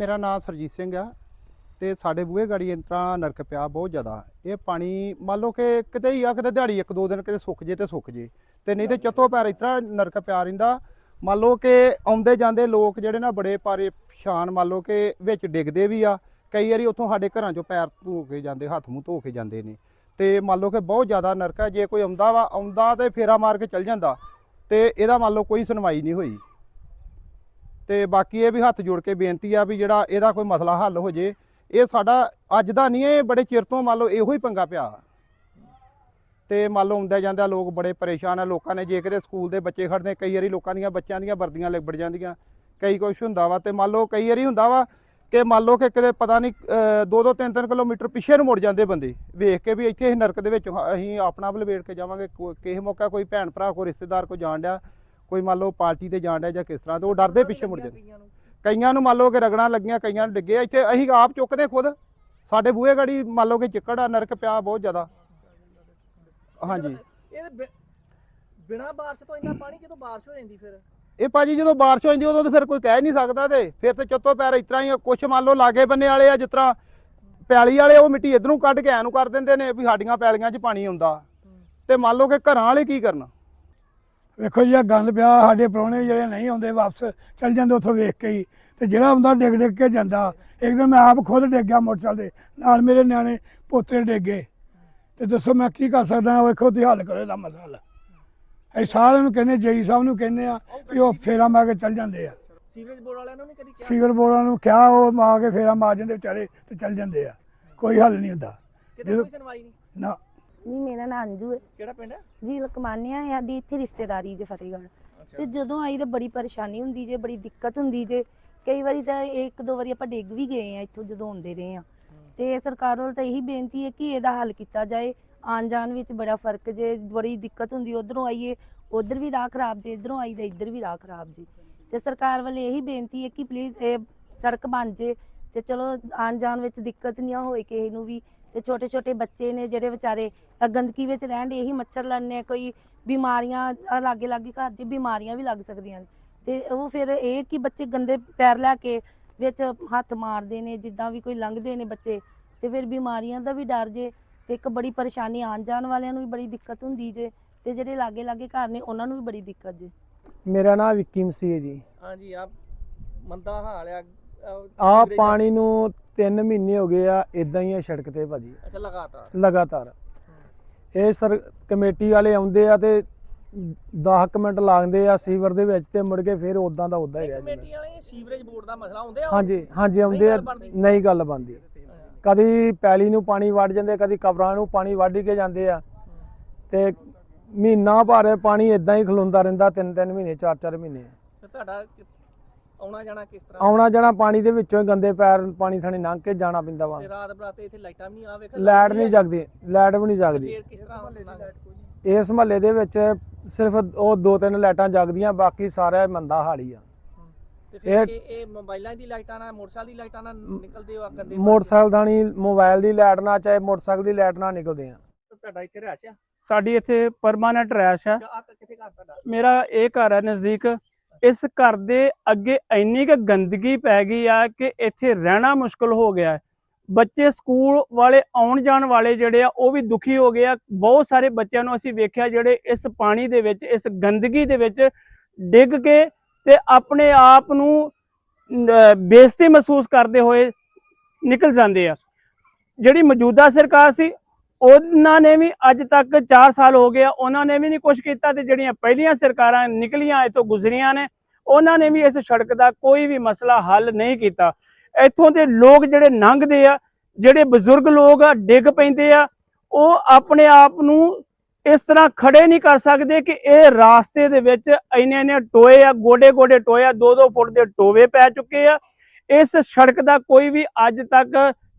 ਮੇਰਾ ਨਾਮ ਸਰਜੀਤ ਸਿੰਘ ਆ ਤੇ ਸਾਡੇ ਬੂਹੇ ਗਾੜੀ ਇਸ ਤਰ੍ਹਾਂ ਨਰਕ ਪਿਆ ਬਹੁਤ ਜ਼ਿਆਦਾ। ਇਹ ਪਾਣੀ ਮੰਨ ਲਓ ਕਿ ਕਿਤੇ ਹੀ ਆ ਕਿਤੇ ਦਿਹਾੜੀ ਇੱਕ ਦੋ ਦਿਨ ਕਿਤੇ ਸੁੱਕ ਜੇ ਤੇ ਸੁੱਕ ਜੇ। ਤੇ ਨਹੀਂ ਤੇ ਚੱਤੋ ਪੈਰ ਇਸ ਤਰ੍ਹਾਂ ਨਰਕ ਪਿਆ ਰਹਿੰਦਾ। ਮੰਨ ਲਓ ਕਿ ਆਉਂਦੇ ਜਾਂਦੇ ਲੋਕ ਜਿਹੜੇ ਨਾ ਬੜੇ ਪਰੇਸ਼ਾਨ ਮੰਨ ਲਓ ਕਿ ਵਿੱਚ ਡਿੱਗਦੇ ਵੀ ਆ। ਕਈ ਵਾਰੀ ਉੱਥੋਂ ਸਾਡੇ ਘਰਾਂ ਚੋਂ ਪੈਰ ਧੋ ਕੇ ਜਾਂਦੇ ਹੱਥ ਮੂੰਹ ਧੋ ਕੇ ਜਾਂਦੇ ਨੇ। ਤੇ ਮੰਨ ਲਓ ਕਿ ਬਹੁਤ ਜ਼ਿਆਦਾ ਨਰਕ ਹੈ ਜੇ ਕੋਈ ਆਉਂਦਾ ਵਾ ਆਉਂਦਾ ਤੇ ਫੇਰਾ ਮਾਰ ਕੇ ਚੱਲ ਜਾਂਦਾ। ਤੇ ਇਹਦਾ ਮੰਨ ਲਓ ਕੋਈ ਸੁਣਵਾਈ ਨਹੀਂ ਹੋਈ। ਤੇ ਬਾਕੀ ਇਹ ਵੀ ਹੱਥ ਜੋੜ ਕੇ ਬੇਨਤੀ ਆ ਵੀ ਜਿਹੜਾ ਇਹਦਾ ਕੋਈ ਮਸਲਾ ਹੱਲ ਹੋ ਜੇ, ਇਹ ਸਾਡਾ ਅੱਜ ਦਾ ਨਹੀਂ, ਇਹ ਬੜੇ ਚਿਰ ਤੋਂ ਮੰਨ ਲਓ ਇਹੋ ਹੀ ਪੰਗਾ ਪਿਆ। ਤੇ ਮੰਨ ਲਓ ਆਉਂਦੇ ਜਾਂਦਾ ਲੋਕ ਬੜੇ ਪਰੇਸ਼ਾਨ ਆ, ਲੋਕਾਂ ਨੇ ਜੇ ਕਿਤੇ ਸਕੂਲ ਦੇ ਬੱਚੇ ਖੜਦੇ ਕਈ ਵਾਰੀ ਲੋਕਾਂ ਦੀਆਂ ਬੱਚਿਆਂ ਦੀਆਂ ਵਰਦੀਆਂ ਲਿਬੜ ਜਾਂਦੀਆਂ, ਕਈ ਕੁਛ ਹੁੰਦਾ ਵਾ ਤੇ ਮੰਨ ਲਓ ਕਈ ਵਾਰੀ ਹੁੰਦਾ ਵਾ ਕਿ ਮੰਨ ਲਓ ਕਿ ਕਿਤੇ ਪਤਾ ਨਹੀਂ 2-2 3-3 ਕਿਲੋਮੀਟਰ ਪਿੱਛੇ ਨੂੰ ਮੁੜ ਜਾਂਦੇ ਬੰਦੇ, ਵੇਖ ਕੇ ਵੀ ਇੱਥੇ ਨਰਕ ਦੇ ਵਿੱਚ ਅਸੀਂ ਆਪਣਾ ਬਲਵੇੜ ਕੇ ਜਾਵਾਂਗੇ, ਕੋ- ਕਿਸੇ ਮੌਕਾ ਕੋਈ ਭੈਣ ਭਰਾ, ਕੋਈ ਰਿਸ਼ਤੇਦਾਰ ਕੋਈ ਜਾਣ ਡਿਆ ਕੋਈ ਮੰਨ ਲਓ ਪਾਰਟੀ ਤੇ ਜਾਣ ਡਿਆ ਜਾਂ ਕਿਸ ਤਰ੍ਹਾਂ ਤੇ ਉਹ ਡਰਦੇ ਪਿੱਛੇ ਮੁੜ ਜਾਂਦੇ। ਕਈਆਂ ਨੂੰ। ਮੰਨ ਲਓ ਕਿ ਰਗੜਾਂ ਲੱਗੀਆਂ ਕਈਆਂ ਨੂੰ ਡਿੱਗੇ ਇੱਥੇ ਅਸੀਂ ਆਪ ਚੁੱਕਦੇ ਖੁਦ। ਸਾਡੇ ਬੂਹੇ ਗਾੜੀ ਮੰਨ ਲਓ ਕਿ ਚਿੱਕੜ ਆ ਨਰਕ ਪਿਆ ਬਹੁਤ ਜ਼ਿਆਦਾ। ਹਾਂਜੀ। ਇਹ ਬਿਨਾ ਬਾਰਿਸ਼ ਤੋਂ ਇੰਨਾ ਪਾਣੀ ਜਦੋਂ ਬਾਰਿਸ਼ ਹੋ ਜਾਂਦੀ ਫਿਰ। ਇਹ ਭਾਜੀ ਜਦੋਂ ਬਾਰਿਸ਼ ਹੋ ਜਾਂਦੀ ਉਦੋਂ ਤਾਂ ਫਿਰ ਕੋਈ ਕਹਿ ਨਹੀਂ ਸਕਦਾ ਤੇ। ਫਿਰ ਤੇ ਚੱਤੋ ਪੈਰ ਇਸ ਤਰ੍ਹਾਂ ਹੀ ਆ। ਕੁਛ ਮੰਨ ਲਓ ਲਾਗੇ ਬੰਨੇ ਵਾਲੇ ਆ ਜਿਸ ਤਰ੍ਹਾਂ ਪੈਲੀ ਵਾਲੇ ਉਹ ਮਿੱਟੀ ਇਧਰੋਂ ਕੱਢ ਕੇ ਐ ਨੂੰ ਕਰ ਦਿੰਦੇ ਨੇ ਵੀ ਸਾਡੀਆਂ ਪੈਲੀਆਂ 'ਚ ਪਾਣੀ ਆਉਂਦਾ ਤੇ ਮੰਨ ਲਓ ਕਿ ਘਰਾਂ ਵਾਲੇ ਕੀ ਕਰਨ? ਵੇਖੋ ਜੀ ਆ ਗੰਦ ਪਿਆ ਸਾਡੇ ਪ੍ਰਾਹੁਣੇ ਜਿਹੜੇ ਨਹੀਂ ਆਉਂਦੇ ਵਾਪਸ ਚੱਲ ਜਾਂਦੇ ਉੱਥੋਂ ਵੇਖ ਕੇ ਹੀ। ਤੇ ਜਿਹੜਾ ਆਉਂਦਾ ਡਿੱਗ ਡਿੱਗ ਕੇ ਜਾਂਦਾ। ਇੱਕ ਦਿਨ ਮੈਂ ਆਪ ਖੁਦ ਡਿੱਗ ਗਿਆ ਮੋਟਰਸਾਈਕਲ ਦੇ ਨਾਲ ਮੇਰੇ ਨਿਆਣੇ ਪੋਤੇ ਡਿੱਗੇ ਤੇ ਦੱਸੋ ਮੈਂ ਕੀ ਕਰ ਸਕਦਾ? ਵੇਖੋ ਤੁਸੀਂ ਹੱਲ ਕਰੋ ਇਹਦਾ ਮਸਲਾ। ਅਸੀਂ ਸਾਰਿਆਂ ਨੂੰ ਕਹਿੰਦੇ ਜਈ ਸਾਹਿਬ ਨੂੰ ਕਹਿੰਦੇ ਆ ਵੀ ਉਹ ਫੇਰਾ ਮਾਰ ਕੇ ਚੱਲ ਜਾਂਦੇ ਆ। ਸੀਵਰੇਜ ਬੋਰਡ ਵਾਲਿਆਂ ਨੂੰ ਨਹੀਂ ਕਦੀ ਕਿਹਾ? ਸੀਵਰ ਬੋਰਾਂ ਨੂੰ ਕਿਹਾ ਉਹ ਮਾਰ ਕੇ ਫੇਰਾ ਮਾਰ ਜਾਂਦੇ ਵਿਚਾਰੇ ਤੇ ਚੱਲ ਜਾਂਦੇ ਆ। ਕੋਈ ਹੱਲ ਨਹੀਂ ਹੁੰਦਾ। ਕਿਤੇ ਕੋਈ ਸੁਣਵਾਈ ਨਹੀਂ? ਨਾ। ਨਹੀਂ ਮੇਰਾ ਨਾਂ ਅੰਜੂ ਹੈ। ਕਿਹੜਾ ਪਿੰਡ ਹੈ? ਜੀ ਲਕਮਾਨਿਆ ਹੈ ਸਾਡੀ ਇੱਥੇ ਰਿਸ਼ਤੇਦਾਰੀ ਜੇ ਫਤਿਹਗੜ੍ਹ। ਤੇ ਜਦੋਂ ਆਈ ਤਾਂ ਬੜੀ ਪਰੇਸ਼ਾਨੀ ਹੁੰਦੀ ਜੇ ਬੜੀ ਦਿੱਕਤ ਹੁੰਦੀ ਜੇ। ਕਈ ਵਾਰੀ ਤਾਂ ਇੱਕ ਦੋ ਵਾਰੀ ਆਪਾਂ ਡਿੱਗ ਵੀ ਗਏ ਆ ਇੱਥੋਂ ਜਦੋਂ ਆਉਂਦੇ ਰਹੇ ਆ। ਤੇ ਸਰਕਾਰ ਵੱਲ ਤਾਂ ਇਹੀ ਬੇਨਤੀ ਹੈ ਕਿ ਇਹਦਾ ਹੱਲ ਕੀਤਾ ਜਾਏ। ਆਉਣ ਜਾਣ ਵਿੱਚ ਬੜਾ ਫ਼ਰਕ ਜੇ ਬੜੀ ਦਿੱਕਤ ਹੁੰਦੀ ਉਧਰੋਂ ਆਈਏ ਉਧਰ ਵੀ ਰਾਹ ਖਰਾਬ ਜੇ ਇਧਰੋਂ ਆਈ ਤਾਂ ਇੱਧਰ ਵੀ ਰਾਹ ਖਰਾਬ ਜੀ। ਤੇ ਸਰਕਾਰ ਵੱਲ ਇਹੀ ਬੇਨਤੀ ਹੈ ਕਿ ਪਲੀਜ਼ ਇਹ ਸੜਕ ਬਣ ਜੇ। ਤੇ ਚਲੋ ਆਉਣ ਜਾਣ ਵਿੱਚ ਦਿੱਕਤ ਨਹੀਂ ਹੋਏ ਕਿਸੇ ਨੂੰ ਵੀ। ਤੇ ਛੋਟੇ ਛੋਟੇ ਬੱਚੇ ਨੇ ਜਿਹੜੇ ਵਿਚਾਰੇ ਅ, ਗੰਦਗੀ ਵਿੱਚ ਰਹਿਣ ਦੇ ਇਹੀ ਮੱਛਰ ਲੜਨੇ ਕੋਈ ਬਿਮਾਰੀਆਂ ਅ, ਲਾਗੇ ਲਾਗੇ ਘਰ 'ਚ ਬਿਮਾਰੀਆਂ ਵੀ ਲੱਗ ਸਕਦੀਆਂ ਨੇ। ਤੇ ਉਹ ਫਿਰ ਇਹ ਕਿ ਬੱਚੇ ਗੰਦੇ ਪੈਰ ਲੈ ਕੇ ਵਿੱਚ ਹੱਥ ਮਾਰਦੇ ਨੇ ਜਿੱਦਾਂ ਵੀ ਕੋਈ ਲੰਘਦੇ ਨੇ ਬੱਚੇ ਤੇ ਫਿਰ ਬਿਮਾਰੀਆਂ ਦਾ ਵੀ ਡਰ ਜੇ ਤੇ ਇੱਕ ਬੜੀ ਪਰੇਸ਼ਾਨੀ ਆਉਣ ਜਾਣ ਵਾਲਿਆਂ ਨੂੰ ਵੀ ਬੜੀ ਦਿੱਕਤ ਹੁੰਦੀ ਜੇ ਤੇ ਜਿਹੜੇ ਲਾਗੇ ਲਾਗੇ ਘਰ ਨੇ ਉਹਨਾਂ ਨੂੰ ਵੀ ਬੜੀ ਦਿੱਕਤ ਜੇ। ਮੇਰਾ ਨਾਮ ਵਿੱਕੀ ਮਸੀਹ ਹੈ ਜੀ। ਹਾਂਜੀ ਆ ਮੰਦਾ ਹਾਲ ਆ। ਆ। ਪਾਣੀ ਨੂੰ 3 ਮਹੀਨੇ ਹੋ ਗਏ ਆ ਇਦਾਂ ਹੀ ਆ ਸੜਕ ਤੇ ਭਾਜੀ। ਅੱਛਾ ਲਗਾਤਾਰ? ਲਗਾਤਾਰ। ਇਹ ਸਰ ਕਮੇਟੀ ਵਾਲੇ ਆਉਂਦੇ ਆ ਤੇ 10 ਮਿੰਟ ਲਾਉਂਦੇ ਆ ਸੀਵਰ ਦੇ ਵਿੱਚ ਤੇ ਮੁੜ ਕੇ ਫਿਰ ਉਦਾਂ ਦਾ ਉਦਾਂ ਹੀ ਰਹਿ ਜਾਂਦਾ। ਕਮੇਟੀ ਵਾਲੇ ਸੀਵਰੇਜ ਬੋਰਡ ਦਾ ਮਸਲਾ ਹੁੰਦੇ ਆ ਹਾਂਜੀ ਹਾਂਜੀ ਆਉਂਦੇ ਆ। ਬਣਦੀ? ਨਹੀਂ ਗੱਲ ਬੰਦੀ ਕਦੀ ਪੈਲੀ ਨੂੰ ਪਾਣੀ ਵੱਢ ਜਾਂਦੇ ਕਦੀ ਕਬਰਾਂ ਨੂੰ ਪਾਣੀ ਵੱਢ ਕੇ ਜਾਂਦੇ ਆ। ਤੇ ਮਹੀਨਾ ਭਰ ਪਾਣੀ ਇਦਾਂ ਹੀ ਖਲੋਂਦਾ ਰਹਿੰਦਾ ਤਿੰਨ ਤਿੰਨ ਮਹੀਨੇ ਚਾਰ ਚਾਰ ਮਹੀਨੇ। ਤੇ ਤੁਹਾਡਾ ਆਉਣਾ ਜਾਣਾ ਕਿਸ ਤਰ੍ਹਾਂ? ਆਉਣਾ ਜਾਣਾ ਪਾਣੀ ਦੇ ਵਿੱਚੋਂ ਹੀ ਗੰਦੇ ਪੈਰ ਪਾਣੀ ਥਾਣੀ ਲੰਘ ਕੇ ਜਾਣਾ ਪੈਂਦਾ ਵਾ। ਤੇ ਰਾਤ ਬਰਾਤੇ ਇੱਥੇ ਲਾਈਟਾਂ ਵੀ ਨਹੀਂ ਆ ਵੇਖ ਲਾਈਟ ਨਹੀਂ ਜਗਦੀ ਲਾਈਟ ਵੀ ਨਹੀਂ ਜਗਦੀ। ਫਿਰ ਕਿਸ ਤਰ੍ਹਾਂ ਹੋਣਾ? ਇਸ ਮਹੱਲੇ ਦੇ ਵਿੱਚ ਸਿਰਫ ਉਹ ਦੋ ਤਿੰਨ ਲਾਈਟਾਂ ਜਗਦੀਆਂ ਬਾਕੀ ਸਾਰਾ ਮੰਦਾ ਹਾਲ ਹੀ ਆ। ਤੇ ਫਿਰ ਇਹ ਇਹ ਮੋਬਾਈਲਾਂ ਦੀ ਲਾਈਟਾਂ ਨਾਲ ਮੋਟਰਸਾਈਕਲ ਦੀ ਲਾਈਟਾਂ ਨਾਲ ਨਿਕਲਦੇ ਹੋ ਆ ਗੰਦੇ ਮੋਟਰਸਾਈਕਲ ਦਾ ਨਹੀਂ ਮੋਬਾਈਲ ਦੀ ਲਾਈਟ ਨਾ ਚਾਹੇ ਮੋਟਰਸਾਈਕਲ ਦੀ ਲਾਈਟ ਨਾ ਨਿਕਲਦੇ ਆ। ਤੁਹਾਡਾ ਇੱਥੇ ਰਹਿਸ਼ ਆ? ਸਾਡੀ ਇੱਥੇ ਪਰਮਾਨੈਂਟ ਜਾਂ ਆ ਕਿੱਥੇ ਘਰ ਤੁਹਾਡਾ? ਮੇਰਾ ਇਹ ਘਰ ਹੈ ਨਜ਼ਦੀਕ। ਇਸ ਘਰ ਦੇ ਅੱਗੇ ਇੰਨੀ ਕੁ ਗੰਦਗੀ ਪੈ ਗਈ ਆ ਕਿ ਇੱਥੇ ਰਹਿਣਾ ਮੁਸ਼ਕਲ ਹੋ ਗਿਆ ਹੈ। ਬੱਚੇ ਸਕੂਲ ਵਾਲੇ ਆਉਣ ਜਾਣ ਵਾਲੇ ਜਿਹੜੇ ਆ ਉਹ ਵੀ ਦੁਖੀ ਹੋ ਗਏ ਆ। ਬਹੁਤ ਸਾਰੇ ਬੱਚਿਆਂ ਨੂੰ ਅਸੀਂ ਵੇਖਿਆ ਜਿਹੜੇ ਇਸ ਪਾਣੀ ਦੇ ਵਿੱਚ ਇਸ ਗੰਦਗੀ ਦੇ ਵਿੱਚ ਡਿੱਗ ਕੇ ਤੇ ਆਪਣੇ ਆਪ ਨੂੰ ਅਹ, ਬੇਇੱਜ਼ਤੀ ਮਹਿਸੂਸ ਕਰਦੇ ਹੋਏ ਨਿਕਲ ਜਾਂਦੇ ਆ। ਜਿਹੜੀ ਮੌਜੂਦਾ ਸਰਕਾਰ ਸੀ ਉਹਨਾਂ ਨੇ ਵੀ ਅੱਜ ਤੱਕ 4 ਸਾਲ ਹੋ ਗਏ ਉਹਨਾਂ ਨੇ ਵੀ ਨਹੀਂ ਕੁਝ ਕੀਤਾ ਤੇ ਜਿਹੜੀਆਂ ਪਹਿਲੀਆਂ ਸਰਕਾਰਾਂ ਨਿਕਲੀਆਂ ਇੱਥੋਂ ਗੁਜ਼ਰੀਆਂ ਨੇ, ਉਹਨਾਂ ਨੇ ਵੀ ਇਸ ਸੜਕ ਦਾ ਕੋਈ ਵੀ ਮਸਲਾ ਹੱਲ ਨਹੀਂ ਕੀਤਾ। ਇੱਥੋਂ ਦੇ ਲੋਕ ਜਿਹੜੇ ਲੰਘਦੇ ਆ, ਜਿਹੜੇ ਬਜ਼ੁਰਗ ਲੋਕ ਆ, ਡਿੱਗ ਪੈਂਦੇ ਆ, ਉਹ ਆਪਣੇ ਆਪ ਨੂੰ ਇਸ ਤਰ੍ਹਾਂ ਖੜੇ ਨਹੀਂ ਕਰ ਸਕਦੇ ਕਿ ਇਹ ਰਾਸਤੇ ਦੇ ਵਿੱਚ ਇੰਨੇ ਇੰਨੇ ਟੋਏ ਆ ਗੋਡੇ ਗੋਡੇ ਟੋਏ ਆ 2-2 ਫੁੱਟ ਦੇ ਟੋਵੇ ਪੈ ਚੁੱਕੇ ਆ। ਇਸ ਸੜਕ ਦਾ ਕੋਈ ਵੀ ਅੱਜ ਤੱਕ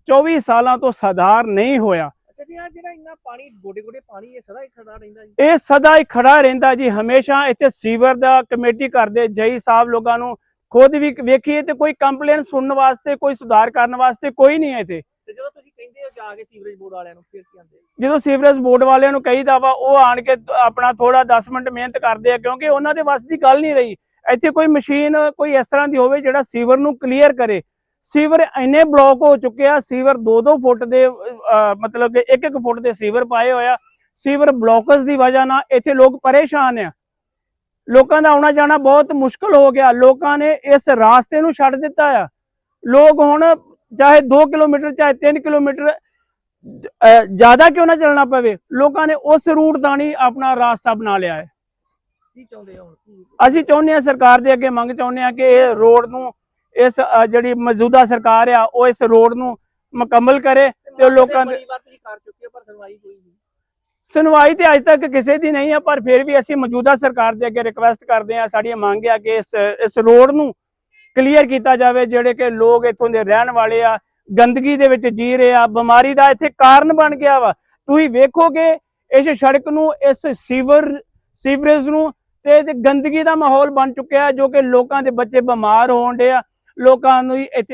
24 ਸਾਲਾਂ ਤੋਂ ਸੁਧਾਰ ਨਹੀਂ ਹੋਇਆ। ਜੀ ਆ ਜਿਹੜਾ ਇੰਨਾ ਪਾਣੀ ਗੋਡੇ ਗੋਡੇ ਪਾਣੀ ਇਹ ਸਦਾ ਹੀ ਖੜਾ ਰਹਿੰਦਾ ਜੀ? ਇਹ ਸਦਾ ਹੀ ਖੜਾ ਰਹਿੰਦਾ ਜੀ ਹਮੇਸ਼ਾ ਇੱਥੇ ਸੀਵਰ ਦਾ ਕਮੇਟੀ ਕਰਦੇ ਜਈ ਸਾਹਿਬ ਲੋਕਾਂ ਨੂੰ ਖੁਦ ਵੀ ਵੇਖੀਏ ਤੇ ਕੋਈ ਕੰਪਲੇਨ ਸੁਣਨ ਵਾਸਤੇ ਕੋਈ ਸੁਧਾਰ ਕਰਨ ਵਾਸਤੇ ਕੋਈ ਨਹੀਂ ਹੈ ਇੱਥੇ। ਤੇ ਜਦੋਂ ਤੁਸੀਂ ਕਹਿੰਦੇ ਹੋ ਜਾ ਕੇ ਸੀਵਰੇਜ ਬੋਰਡ ਵਾਲਿਆਂ ਨੂੰ ਫਿਰ ਕੀ ਆਂਦੇ? ਜਦੋਂ ਸੀਵਰੇਜ ਬੋਰਡ ਵਾਲਿਆਂ ਨੂੰ ਕਹੀਦਾ ਵਾ ਉਹ ਆਣ ਕੇ ਆਪਣਾ ਥੋੜਾ 10 ਮਿੰਟ ਮਿਹਨਤ ਕਰਦੇ ਆ ਕਿਉਂਕਿ ਉਹਨਾਂ ਦੇ ਵੱਸ ਦੀ ਗੱਲ ਨਹੀਂ ਰਹੀ। ਇੱਥੇ ਕੋਈ ਮਸ਼ੀਨ ਕੋਈ ਇਸ ਤਰ੍ਹਾਂ ਦੀ ਹੋਵੇ ਜਿਹੜਾ ਸੀਵਰ ਨੂੰ ਕਲੀਅਰ ਕਰੇ। ਸੀਵਰ ਇੰਨੇ ਬਲੌਕ ਹੋ ਚੁੱਕੇ ਆ ਸੀਵਰ 2-2 ਫੁੱਟ ਦੇ ਮਤਲਬ ਕਿ 1-1 ਫੁੱਟ ਦੇ ਸੀਵਰ ਪਾਏ ਹੋਇਆ ਸੀਵਰ ਬਲੌਕਸ ਦੀ ਵਜ੍ਹਾ ਨਾਲ ਇੱਥੇ ਲੋਕ ਪਰੇਸ਼ਾਨ ਆ। ਲੋਕਾਂ ਦਾ ਆਉਣਾ ਜਾਣਾ ਬਹੁਤ ਮੁਸ਼ਕਲ ਹੋ ਗਿਆ। ਲੋਕਾਂ ਨੇ ਇਸ ਰਾਸਤੇ ਨੂੰ ਛੱਡ ਦਿੱਤਾ ਆ। ਲੋਕ ਹੁਣ ਚਾਹੇ 2 ਕਿਲੋਮੀਟਰ ਚਾਹੇ 3 ਕਿਲੋਮੀਟਰ ਜ਼ਿਆਦਾ ਕਿਉਂ ਨਾ ਚੱਲਣਾ ਪਵੇ? ਲੋਕਾਂ ਨੇ ਉਸ ਰੂਟ ਦਾ ਨਹੀਂ ਆਪਣਾ ਰਾਸਤਾ ਬਣਾ ਲਿਆ ਹੈ। ਅਸੀਂ ਚਾਹੁੰਦੇ ਹਾਂ ਸਰਕਾਰ ਦੇ ਅੱਗੇ ਮੰਗ ਚਾਹੁੰਦੇ ਹਾਂ ਕਿ ਇਹ ਰੋਡ ਨੂੰ ਇਸ ਜਿਹੜੀ ਮੌਜੂਦਾ ਸਰਕਾਰ ਆ ਉਹ ਇਸ ਰੋਡ ਨੂੰ ਮੁਕੰਮਲ ਕਰੇ ਤੇ ਲੋਕਾਂ ਦੇ ਸੁਣਵਾਈ ਤੇ ਅੱਜ ਤੱਕ ਕਿਸੇ ਦੀ ਨਹੀਂ ਹੈ ਪਰ ਫਿਰ ਵੀ ਅਸੀਂ ਮੌਜੂਦਾ ਸਰਕਾਰ ਦੇ ਅੱਗੇ ਰਿਕਵੈਸਟ ਕਰਦੇ ਹਾਂ ਸਾਡੀ ਮੰਗ ਹੈ ਕਿ ਇਸ ਇਸ ਰੋਡ ਨੂੰ ਕਲੀਅਰ ਕੀਤਾ ਜਾਵੇ ਜਿਹੜੇ ਕਿ ਲੋਕ ਇੱਥੋਂ ਦੇ ਰਹਿਣ ਵਾਲੇ ਆ ਗੰਦਗੀ ਦੇ ਵਿੱਚ ਜੀ ਰਹੇ ਆ ਬਿਮਾਰੀ ਦਾ ਇੱਥੇ ਕਾਰਨ ਬਣ ਗਿਆ ਵਾ। ਤੁਸੀਂ ਵੇਖੋਗੇ ਇਸ ਸੜਕ ਨੂੰ ਇਸ ਸੀਵਰ ਸੀਵਰੇਜ ਨੂੰ ਤੇ ਗੰਦਗੀ ਦਾ ਮਾਹੌਲ ਬਣ ਚੁੱਕਿਆ ਜੋ ਕਿ ਲੋਕਾਂ ਦੇ ਬੱਚੇ ਬਿਮਾਰ ਹੋਣ ਡੇ ਆ। ਲੋਕਾਂ ਨੂੰ ਇੱਥੇ